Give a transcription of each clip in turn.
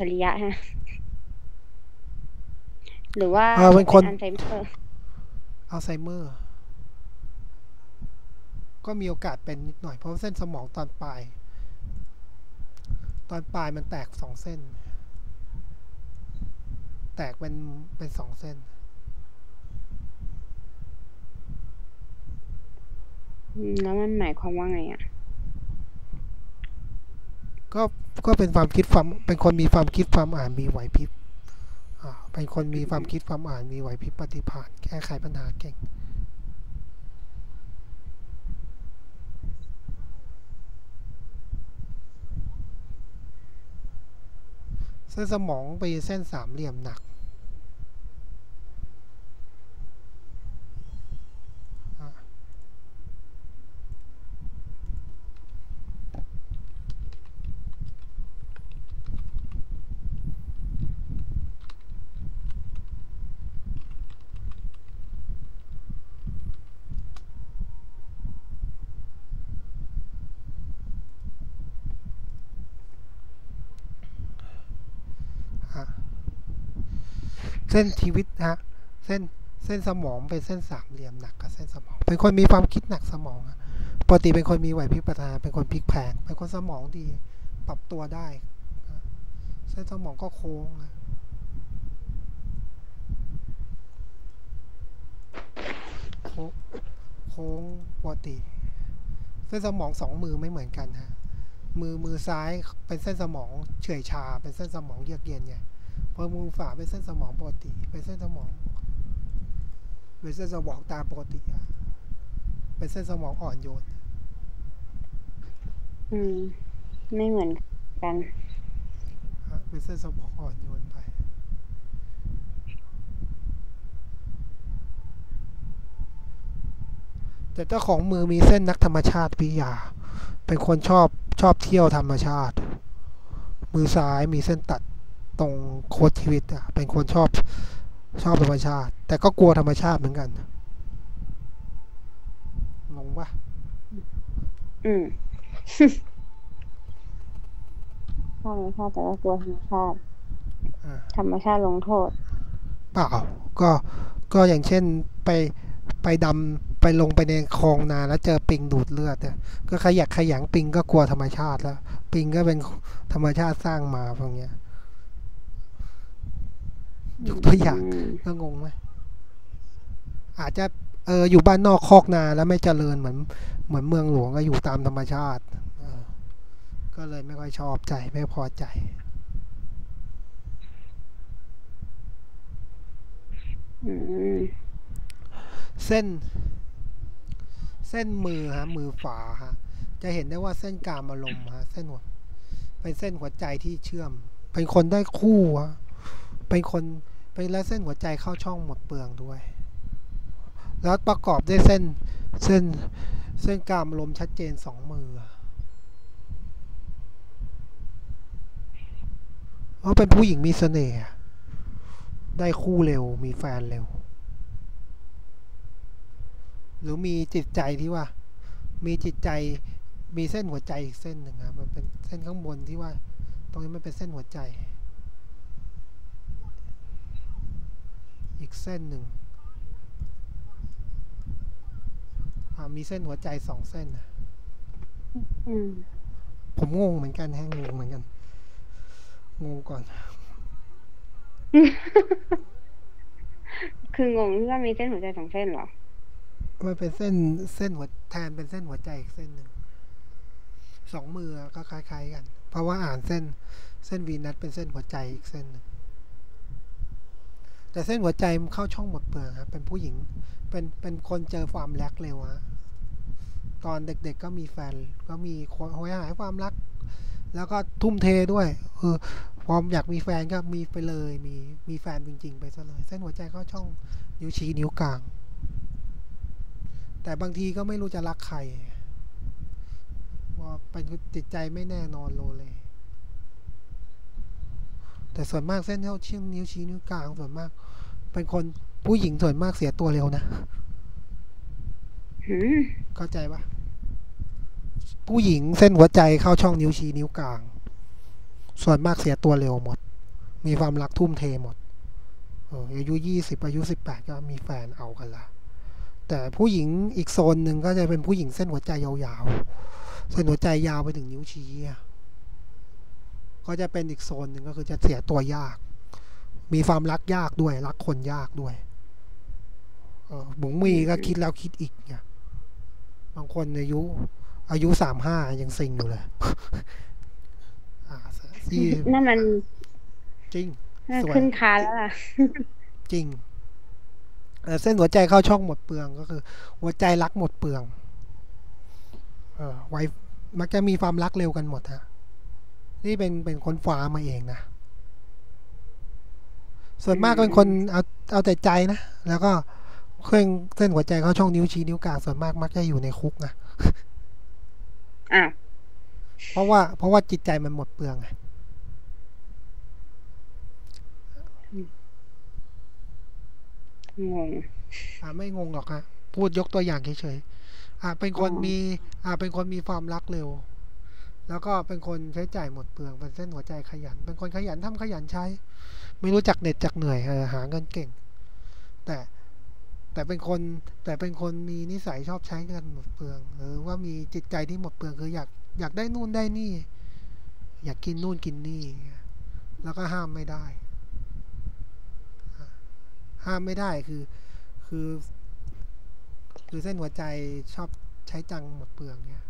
ฉริยะฮะ หรือว่าเออเป็นคนอัลไซเมอร์อัลไซเมอร์ ก็มีโอกาสเป็นนิดหน่อยเพราะเส้นสมองตอนปลาย ตอนปลายมันแตกสองเส้น แตกเป็นเป็นสองเส้นอืมแล้วมันหมายความว่าไงอะ ก็ก็เป็นความคิดความเป็นคนมีความคิดความอ่านมีไหวพริบอ่าเป็นคนมีความคิดความอ่านมีไหวพริบปฏิภาณแก้ไขปัญหาเก่งเส้นสมองไปเส้นสามเหลี่ยมหนักอะฮะเส้นชีวิตฮะเส้นเส้นสมองเป็นเส้นสามเหลี่ยมหนักกับเส้นสมอง เป็นคนมีความคิดหนักสมองอะปกติเป็นคนมีไหวพริบปัญญาเป็นคนพลิกแพงเป็นคนสมองดีปรับตัวได้ เส้นสมองก็โค้งโค้งโค้งปกติเส้นสมองสองมือไม่เหมือนกันฮะมือมือซ้ายเป็นเส้นสมองเฉื่อยชา เป็นเส้นสมองเยือกเย็นไง พอมือขวาเป็นเส้นสมองปกติ เป็นเส้นสมอง เป็นเส้นสมองตามปกติอะเป็นเส้นสมองอ่อนโยน อืม ไม่เหมือนกันฮะเป็นเส้นสมองอ่อนโยนไป แต่เจ้าของมือมีเส้นนักธรรมชาติวิทยา เป็นคนชอบชอบเที่ยวธรรมชาติ มือซ้ายมีเส้นตัด ตรงโคดชีวิตอะเป็นคนชอบชอบธรรมชาติ แต่ก็กลัวธรรมชาติเหมือนกันงงปะอืมชอบธรรมชาติแต่ก็กลัวธรรมชาติอ่าธรรมชาติลงโทษเปล่าก็ก็อย่างเช่นไปไปดำไปลงไปในคลองนาแล้วเจอปิงดูดเลือดเนี่ยก็ขยักขยังปิงก็กลัวธรรมชาติแล้ว ปิงก็เป็นธรรมชาติสร้างมาพวกเนี้ย ยกตัวอย่างอืมก็งงไหมอาจจะเอออยู่บ้านนอกคอกนาแล้วไม่เจริญเหมือนเหมือนเมืองหลวงก็อยู่ตามธรรมชาติเออก็เลยไม่ค่อยชอบใจไม่พอใจอืมเส้น เส้นมือฮะ มือฝาฮะ จะเห็นได้ว่าเส้นกลามอารมณ์ฮะ เส้นหัวเป็นเส้นหัวใจที่เชื่อม เป็นคนได้คู่ฮะเป็นคน เป็นแล้วเส้นหัวใจเข้าช่องหมดเปลืองด้วย แล้วประกอบด้วยเส้นเส้นเส้นกลามอารมชัดเจนสองมือเพราะเป็นผู้หญิงมีเสน่ห์ได้คู่เร็วมีแฟนเร็ว หรือมีจิตใจที่ว่า มีจิตใจมีเส้นหัวใจอีกเส้นหนึ่งครับมันเป็นเส้นข้างบนที่ว่า ตรงนี้มันเป็นเส้นหัวใจ อีกเส้นหนึ่งอ่ามีเส้นหัวใจสองเส้นน่ะอืมผมงงเหมือนกันแฮงงงเหมือนกัน งงก่อน คืองงที่ว่ามีเส้นหัวใจสองเส้นเหรอ มันเป็นเส้นเส้นหัวแทนเป็นเส้นหัวใจอีกเส้นหนึ่งสองมือก็คล้ายๆกัน เพราะว่าอ่านเส้นเส้นวีนัสเป็นเส้นหัวใจอีกเส้นหนึ่ง แต่เส้นหัวใจมันเข้าช่องหมดเปลือกครับเป็นผู้หญิงเป็นเป็นคนเจอความรักเร็วฮะตอนเด็กๆก็มีแฟนก็มีคนหอยหายความรัก แล้วก็ทุ่มเทด้วยเออพออยากมีแฟนก็มีไปเลย มีมีแฟนจริง ๆ ไปซะเลย เส้นหัวใจเข้าช่องนิ้วชี้นิ้วกลาง แต่บางทีก็ไม่รู้จะรักใครว่าเป็นจิตใจไม่แน่นอนโลเลแต่ส่วนมากเส้นเท่าเชื่อมนิ้วชี้นิ้วกลางส่วนมาก เป็นคนผู้หญิงส่วนมากเสียตัวเร็วนะหืมเข้าใจปะผู้หญิงเส้นหัวใจเข้าช่องนิ้วชี้นิ้วกลาง ส่วนมากเสียตัวเร็วหมด มีความรักทุ่มเทหมดเอออายุยี่สิบอายุสิบแปดก็มีแฟนเอากันละแต่ผู้หญิงอีกโซนหนึ่งก็จะเป็นผู้หญิงเส้นหัวใจยาวๆ เส้นหัวใจยาวไปถึงนิ้วชี้อะก็จะเป็นอีกโซนหนึ่งก็คือจะเสียตัวยาก มีความรักยากด้วย รักคนยากด้วย เออบุ๋งมีก็คิดแล้วคิดอีกเนี่ยบางคนอายุ อายุสามห้ายังซิงอยู่เลยอ่าที่นั่นมัน จริงน่าสวยขึ้นคานแล้วล่ะ จริงเอ่อเส้นหัวใจเข้าช่องหมดเปลืองก็คือ หัวใจรักหมดเปลือง เออไวมักจะมีความรักเร็วกันหมดฮะนี่เป็นเป็นคนฟ้ามาเองนะ ส่วนมากเป็นคนเอาเอาแต่ใจนะ แล้วก็เครื่องเส้นหัวใจเข้าช่องนิ้วชี้นิ้วกลางส่วนมากมักจะอยู่ในคุกนะอะเพราะว่า เพราะว่าจิตใจมันหมดเปลืองไงงงอ่าไม่งงหรอกฮะพูดยกตัวอย่างเฉยๆอ่าเป็นคนอ๋อมี อ่าเป็นคนมีความรักเร็ว แล้วก็เป็นคนใช้จ่ายหมดเปลืองเป็นเส้นหัวใจขยัน เป็นคนขยันทำขยันใช้ ไม่รู้จักเหน็ดจักเหนื่อยหาเงินเก่ง แต่แต่เป็นคนแต่เป็นคนมีนิสัยชอบใช้เงินหมดเปลือง หรือว่ามีจิตใจที่หมดเปลืองคืออยากอยากได้นู่นได้นี่ อยากกินนู่นกินนี่ แล้วก็ห้ามไม่ได้ ห้ามไม่ได้คือคือ คือเส้นหัวใจชอบใช้จังหมดเปลืองเนี่ย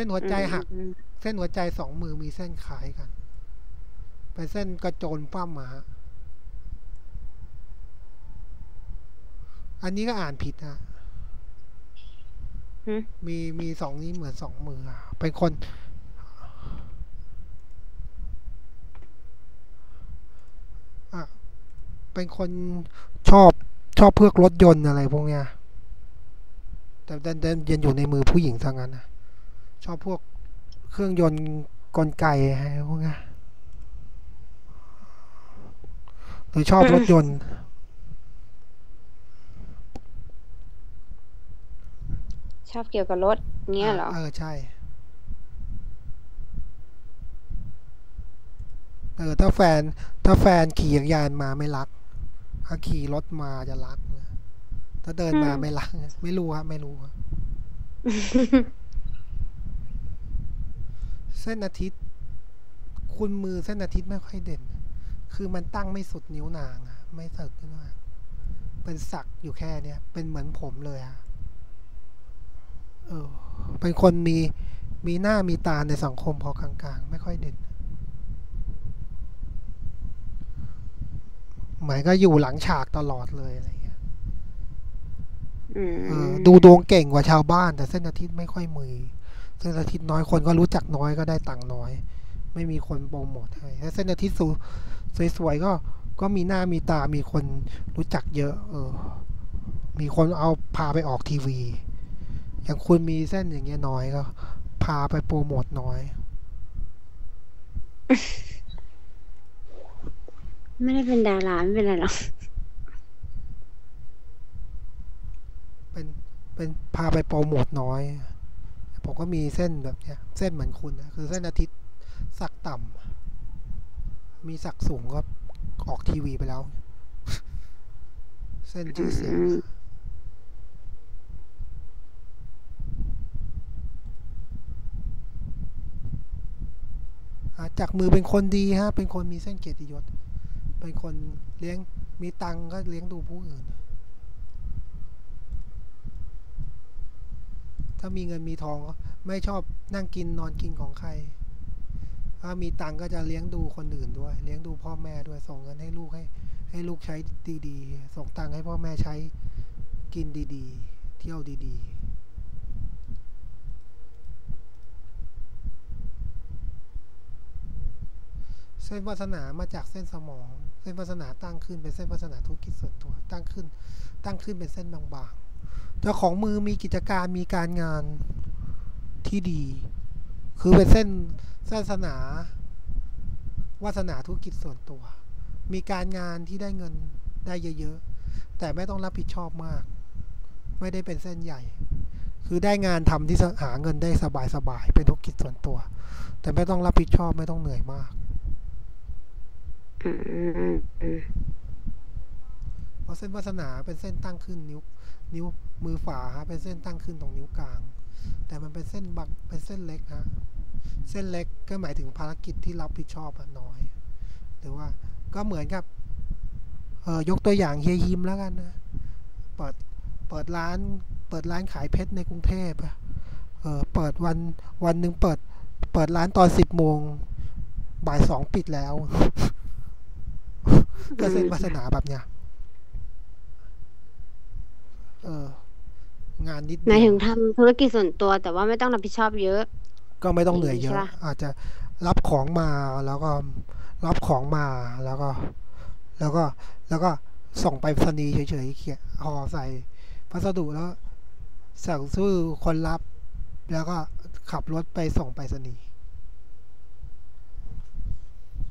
ส้นหัวใจหักอืมเส้นหัวใจสองมือมีเส้นขายกัน เป็นเส้นกระโจนปั้มมาฮะอันนี้ก็อ่านผิดฮะอืมมีมีสองนี้เหมือนสองมืออะเป็นคนอะเป็นคนชอบชอบเพือกรถยนต์อะไรพวกเนี้ย แต่ดันดันยังอยู่ในมือผู้หญิงทั้งนั้นนะ ชอบพวกเครื่องยนต์กลไกอะไรพวกเนี้ยหรือชอบรถยนต์ ชอบเกี่ยวกับรถเงี้ยเหรอ เออ ใช่ เออ ถ้าแฟน ถ้าแฟนขี่จักรยานมาไม่รัก ถ้าขี่รถมาจะรัก ถ้าเดินมาอืมไม่รัก ไม่รู้ครับไม่รู้ครับเส้นอาทิตย์ คุณมือเส้นอาทิตย์ไม่ค่อยเด่น คือมันตั้งไม่สุดนิ้วนางอะไม่สุดนิ้วนางเป็นสักอยู่แค่เนี้ยเป็นเหมือนผมเลยอะเออ เป็นคนมีมีหน้ามีตาในสังคมพอกลางๆ ไม่ค่อยเด่น หมายก็อยู่หลังฉากตลอดเลยอะไรเงี้ยอืมเออดูดวงเก่งกว่าชาวบ้าน แต่เส้นอาทิตย์ไม่ค่อยมือ เส้นอาทิตย์น้อยคนก็รู้จักน้อยก็ได้ตังค์น้อย ไม่มีคนโปรโมทให้ถ้าเส้นอาทิตย์สูสวยๆก็ก็มีหน้ามีตามีคนรู้จักเยอะ เออ มีคนเอาพาไปออกทีวี อย่างคุณมีเส้นอย่างเงี้ยน้อยก็ พาไปโปรโมทน้อย ไม่ได้เป็นดาราไม่เป็นไรหรอกเป็นเป็นพาไปโปรโมทน้อย ผมก็มีเส้นแบบเนี้ย เส้นเหมือนคุณนะคือเส้นอาทิตย์สักต่ำมีสักสูงก็ออกทีวีไปแล้ว เส้นชื่อเสียงจากมือเป็นคนดีฮะ เป็นคนมีเส้นเกียรติยศ เป็นคนเลี้ยง มีตังค์ก็เลี้ยงดูผู้อื่น ถ้ามีเงินมีทองไม่ชอบนั่งกินนอนกินของใคร ถ้ามีตังก็จะเลี้ยงดูคนอื่นด้วย เลี้ยงดูพ่อแม่ด้วยส่งเงินให้ลูกให้ ให้ลูกใช้ดีๆ ส่งตังให้พ่อแม่ใช้กินดีๆ เที่ยวดีๆเส้นวาสนามาจากเส้นสมอง เส้นวาสนาตั้งขึ้นเป็นเส้นวาสนาธุรกิจส่วนตัว ตั้งขึ้น ตั้งขึ้นเป็นเส้นบางๆ เจ้าของมือมีกิจการมีการงานที่ดี คือเป็นเส้นเส้นศาสนาวาสนาธุรกิจส่วนตัว มีการงานที่ได้เงินได้เยอะๆ แต่ไม่ต้องรับผิดชอบมาก ไม่ได้เป็นเส้นใหญ่ คือได้งานทำที่หาเงินได้สบายๆ เป็นธุรกิจส่วนตัว แต่ไม่ต้องรับผิดชอบไม่ต้องเหนื่อยมาก อืมอืม เพราะเส้นวาสนาเป็นเส้นตั้งขึ้นนิ้ว นิ้วมือฝาฮะเป็นเส้นตั้งขึ้นตรงนิ้วกลาง แต่มันเป็นเส้นบักเป็นเส้นเล็กฮะเส้นเล็กก็หมายถึงภารกิจที่รับผิดชอบอน้อย หรือว่าก็เหมือนกับเออยกตัวอย่างเฮียยิมแล้วกันนะเปิดเปิดร้านเปิดร้านขายเพชรในกรุงเทพอะเออเปิดวันวันหนึ่งเปิดเปิดร้านตอนสิบโมงบ่ายสองปิดแล้วก็เส้นวาสนาแบบเนี้ย เอองานนิดหเดีมายยถึวงทำธุรกิจส่วนตัวแต่ว่าไม่ต้องรับผิดชอบเยอะ ก็ไม่ต้องเหนื่อยเยใช่อะปะอาจจะรับของมาแล้วก็รับของมาแล้วก็ แล้วก็แล้วก็ส่งไปรษณีย์เฉยๆเขียนห่อใส่พัสดุแล้วสั่งซื้อคนรับ แล้วก็ขับรถไปส่งไปรษณีย์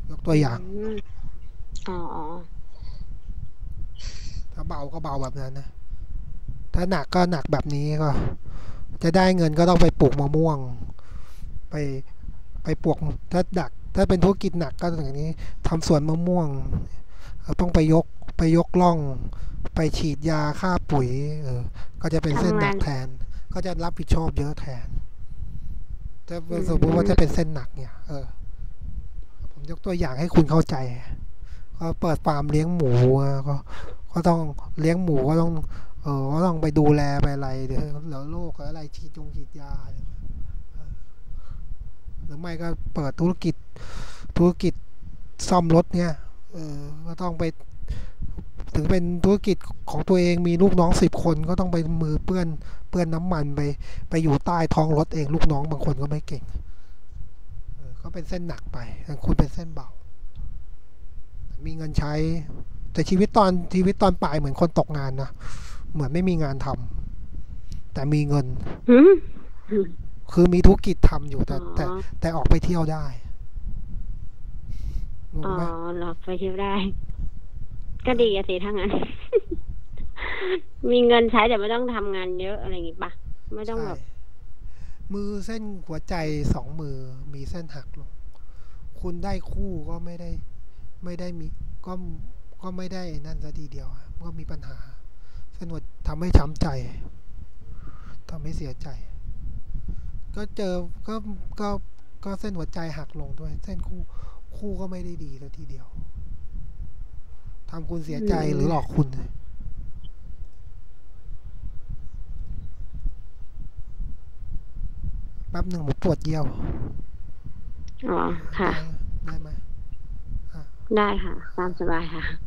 ยกตัวอย่างอืมอ๋ออ๋อถ้าเบาก็เบาแบบนั้นนะ ถ้าหนักก็หนักแบบนี้ก็ จะได้เงินก็ต้องไปปลูกมะม่วง ไปไปปลูกถ้าดัก ถ้าเป็นธุรกิจหนักก็อย่างนี้ทำสวนมะม่วงต้องไปยกไปยกล่อง ไปฉีดยาฆ่าปุ๋ย เออ ก็จะเป็นเส้นหนักแทน ก็จะรับผิดชอบเยอะแทนถ้าสมมติว่าถ้าเป็นเส้นหนักเนี่ย เออ ผมยกตัวอย่างให้คุณเข้าใจ ก็เปิดฟาร์มเลี้ยงหมูก็ก็ต้องเลี้ยงหมูก็ต้อง ออก็ต้องไปดูแลไปอะไรเดี๋ยวแล้วโรคอะไรฉีดจงฉีดยาหรือไม่ก็เปิดธุรกิจธุรกิจซ่อมรถเนี่ยเออก็ต้องไปถึงเป็นธุรกิจของตัวเองมีลูกน้องสิบคนก็ต้องไปมือเปื้อนเปื้อนน้ำมันไปไปอยู่ใต้ท้องรถเองลูกน้องบางคนก็ไม่เก่งก็เป็นเส้นหนักไปแต่คุณเป็นเส้นเบา มีเงินใช้แต่ชีวิตตอนชีวิตตอนปลายเหมือนคนตกงานนะ เหมือนไม่มีงานทำแต่มีเงินหืมคือมีธุรกิจทำอยู่แต่ แต่อ๋อแต่ออกไปเที่ยวได้งงอ๋อไหมเหรอไปเที่ยวได้ ก็ดีอะสิถ้างั้น มีเงินใช้แต่ไม่ต้องทำงานเยอะอะไรอย่างงี้ปะไม่ต้องใช่แบบมือเส้นหัวใจสองมือมีเส้นหักลง คุณได้คู่ก็ไม่ได้ ไม่ได้มี ก็ก็ไม่ได้นั่นซะทีเดียวอะก็มีปัญหา เส้นหัวทำให้ช้ำใจทำให้เสียใจ ก็เจอก็ก็ก็เส้นหัวใจหักลงด้วย เส้นคู่คู่ก็ไม่ได้ดีซะทีเดียวทำคุณเสียใจหรือหลอกคุณแป๊บหนึ่งผมปวดเยี่ยว อ๋อ ค่ะ ได้ได้ไหมได้ค่ะ ตามสบายค่ะโ